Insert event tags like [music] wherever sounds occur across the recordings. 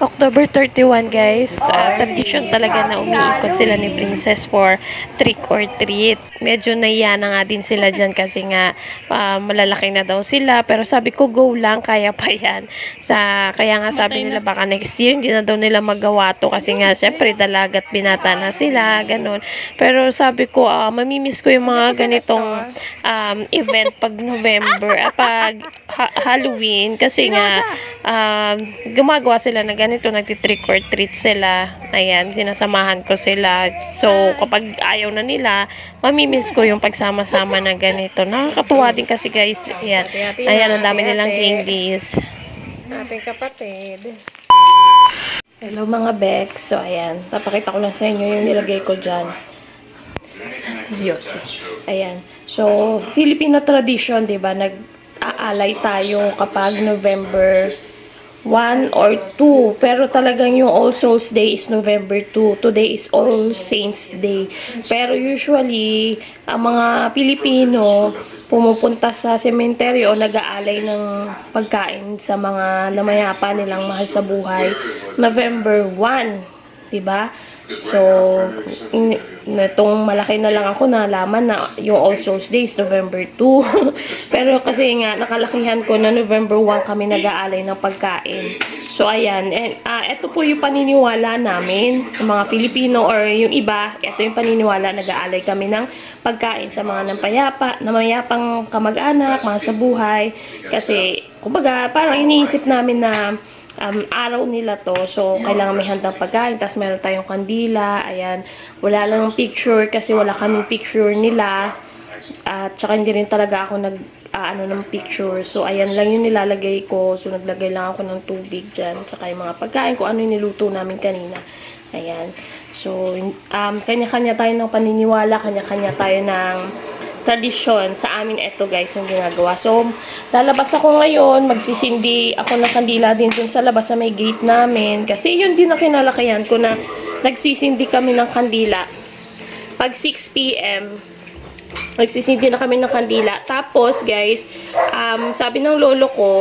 October 31 guys, uh, tradition talaga na umiikot sila ni Princess for trick or treat. Medyo naiya na nga din sila dyan kasi nga ah, malalaki na daw sila. Pero sabi ko go lang, kaya pa yan. Sa, kaya nga sabi nila baka next year hindi na daw nila magawa to kasi nga syempre dalagat binata na sila, ganun. Pero sabi ko, ah, mamimiss ko yung mga ganitong um, event pag November, ah, pag ha- Halloween kasi nga um, gumagawa sila na ganito, nagtitrick or treat sila. Ayan, sinasamahan ko sila. So, kapag ayaw na nila, mamimiss ko yung pagsama-sama na ganito. Nakakatuwa din kasi guys. Ayan, ayan ang dami nilang candies. Ating kapatid. Hello mga Bex. So, ayan. Papakita ko lang sa inyo yung nilagay ko dyan. Yossi. Ayan. So, Filipino tradition, di ba? Nag-aalay tayo kapag November 1 or 2. Pero talagang yung All Souls Day is November 2. Today is All Saints Day. Pero usually, ang mga Pilipino pumupunta sa sementeryo o nag-aalay ng pagkain sa mga namayapa nilang mahal sa buhay. November 1. 'Di ba? So, in, netong malaki na lang ako nalaman na yung All Souls Day is November 2. [laughs] Pero kasi nga, nakalakihan ko na November 1 kami nag-aalay ng pagkain. So, ayan. And, ah, ito po yung paniniwala namin, ng mga Filipino or yung iba, ito yung paniniwala, nag-aalay kami ng pagkain sa mga nampayapa, namayapang kamag-anak, mga sa buhay. Kasi, kumbaga, parang iniisip namin na um, araw nila to. So, kailangan may handang pagkain. Tapos, meron tayong kandila. Ayan. Wala lang picture kasi wala kaming picture nila. At saka hindi rin talaga ako nag ah, ano ng picture. So, ayan lang yung nilalagay ko. So, naglagay lang ako ng tubig dyan. Tsaka yung mga pagkain ko, ano yung niluto namin kanina. Ayan. So, um, kanya-kanya tayo ng paniniwala, kanya-kanya tayo ng tradisyon sa amin ito guys yung ginagawa. So, lalabas ako ngayon, magsisindi ako ng kandila din dun sa labas sa may gate namin. Kasi yun din ang kinalakayan ko na nagsisindi kami ng kandila. Pag 6 p.m., nagsisindi na kami ng kandila. Tapos, guys, um, sabi ng lolo ko,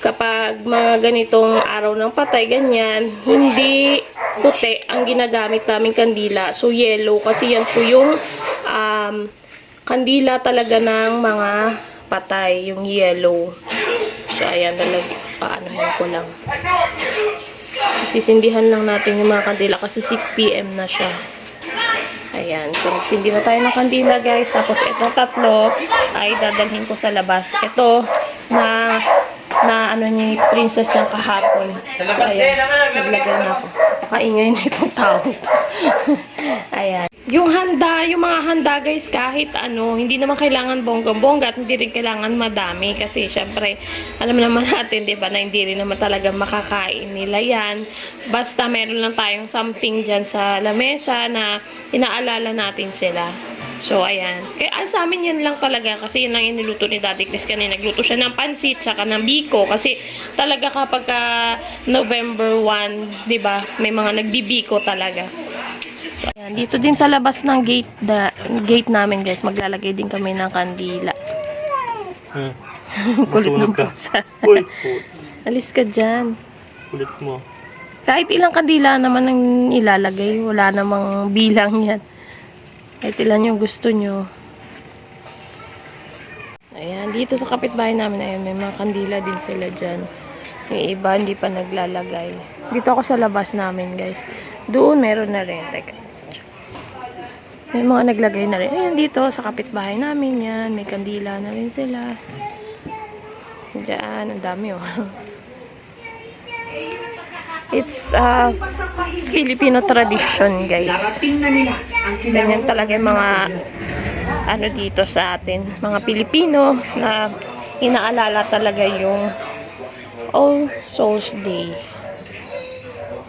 kapag mga ganitong araw ng patay, ganyan, hindi puti ang ginagamit namin kandila. So, yellow. Kasi yan po yung um, kandila talaga ng mga patay, yung yellow. So, ayan, nalag, paanohin ko lang. Sisindihan lang natin yung mga kandila kasi 6pm na siya. Ayan. So, nagsindi na tayo ng kandila, guys. Tapos, itong tatlo ay dadalhin ko sa labas. Ito, na, na ano ni princess yung kahapon. So, ayan. Naglagay na ako. Pakaingay na itong tao [laughs] ayan. Yung handa, yung mga handa, guys, kahit ano, hindi naman kailangan bongga-bongga at hindi rin kailangan madami. Kasi, syempre, alam naman natin, di ba, na hindi rin naman talaga makakain nila yan. Basta meron lang tayong something dyan sa lamesa na inaalala natin sila. So, ayan. Kaya ah, sa amin yan lang talaga kasi yun lang yung ni Daddy Chris kanina. Nagluto siya ng pansit tsaka ng biko kasi talaga kapag ah, November 1, di ba, may mga nagbibiko talaga. Dito din sa labas ng gate, da, gate namin guys, maglalagay din kami ng kandila. Hmm. [laughs] Kulit ng pusa. Uy. Alis ka dyan. Kulit mo. Kahit ilang kandila naman ang ilalagay, wala namang bilang yan. Kahit ilan yung gusto nyo. Ayan, dito sa kapitbahay namin, ayan, may mga kandila din sila dyan. Yung iba, hindi pa naglalagay. Dito ako sa labas namin, guys. Doon, meron na rin. Teka. May mga naglagay na rin. Ayan, dito sa kapitbahay namin yan. May kandila na rin sila. Diyan, ang dami oh. It's a Filipino tradition, guys. Ganyan talaga mga ano dito sa atin, mga Pilipino na inaalala talaga yung All Souls Day.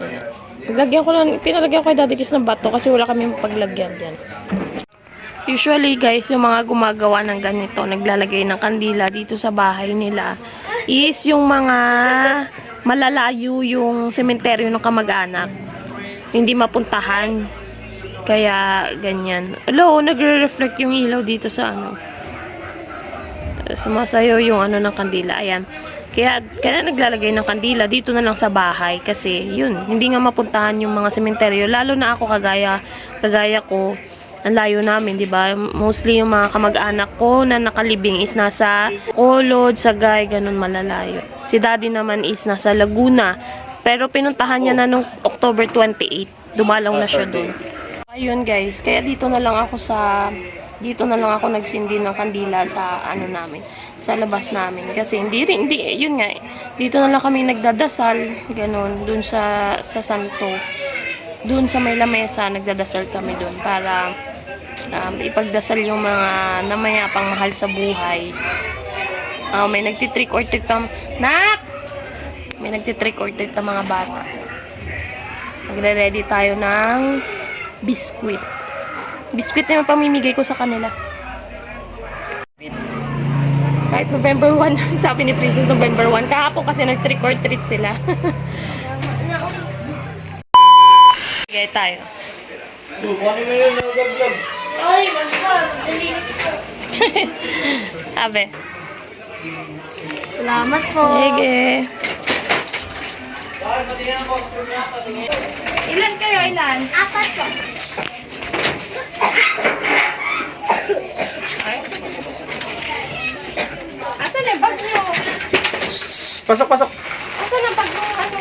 Ayan. Paglagyan ko lang, pinalagyan ko kay Daddy Kiss ng bato kasi wala kami paglagyan dyan. Usually guys, yung mga gumagawa ng ganito, naglalagay ng kandila dito sa bahay nila, is yung mga malalayo yung sementeryo ng kamag-anak. Hindi mapuntahan. Kaya ganyan. Hello, nagre-reflect yung ilaw dito sa ano. Sumasayo yung ano ng kandila. Ayan. Kaya, kaya naglalagay ng kandila dito na lang sa bahay kasi yun, hindi nga mapuntahan yung mga sementeryo. Lalo na ako kagaya, kagaya ko, ang layo namin, di ba? Mostly yung mga kamag-anak ko na nakalibing is nasa Kolod, Sagay, ganun malalayo. Si daddy naman is nasa Laguna. Pero pinuntahan niya na nung October 28. Dumalaw na siya doon. Ayun guys, kaya dito na lang ako sa dito na lang ako nagsindi ng kandila sa ano namin, sa labas namin kasi hindi rin hindi yun nga dito na lang kami nagdadasal ganun dun sa sa santo. Dun sa may lamesa nagdadasal kami dun para um, ipagdasal yung mga namayapang mahal sa buhay. Ah, may nagtitrick or treat pang nak may nagtitrick or treat ng mga bata. Magre-ready tayo ng biskwit. Biskwit na yung pamimigay ko sa kanila. Kahit November 1, [laughs] sabi ni Princess November 1. Kahapon kasi nag-trick or treat sila. [laughs] Bigay tayo. [laughs] Sabi. Salamat po. Sige. Ilan kayo? Ilan? Apat po. Asan yung bag nyo? Pasok, pasok. Asan ang bag nyo? Ano?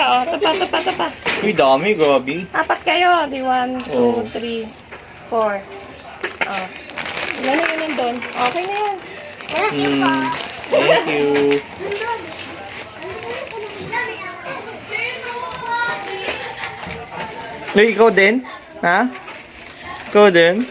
Teka, oh. Tapa, tapa, tapa. Uy, dami, grabe. Apat kayo. Di one, two, Oo. three, four. Oh. Ilan na yun doon? Okay na yan. Hmm. Thank you. Uy, ikaw din? Ha? Ikaw din?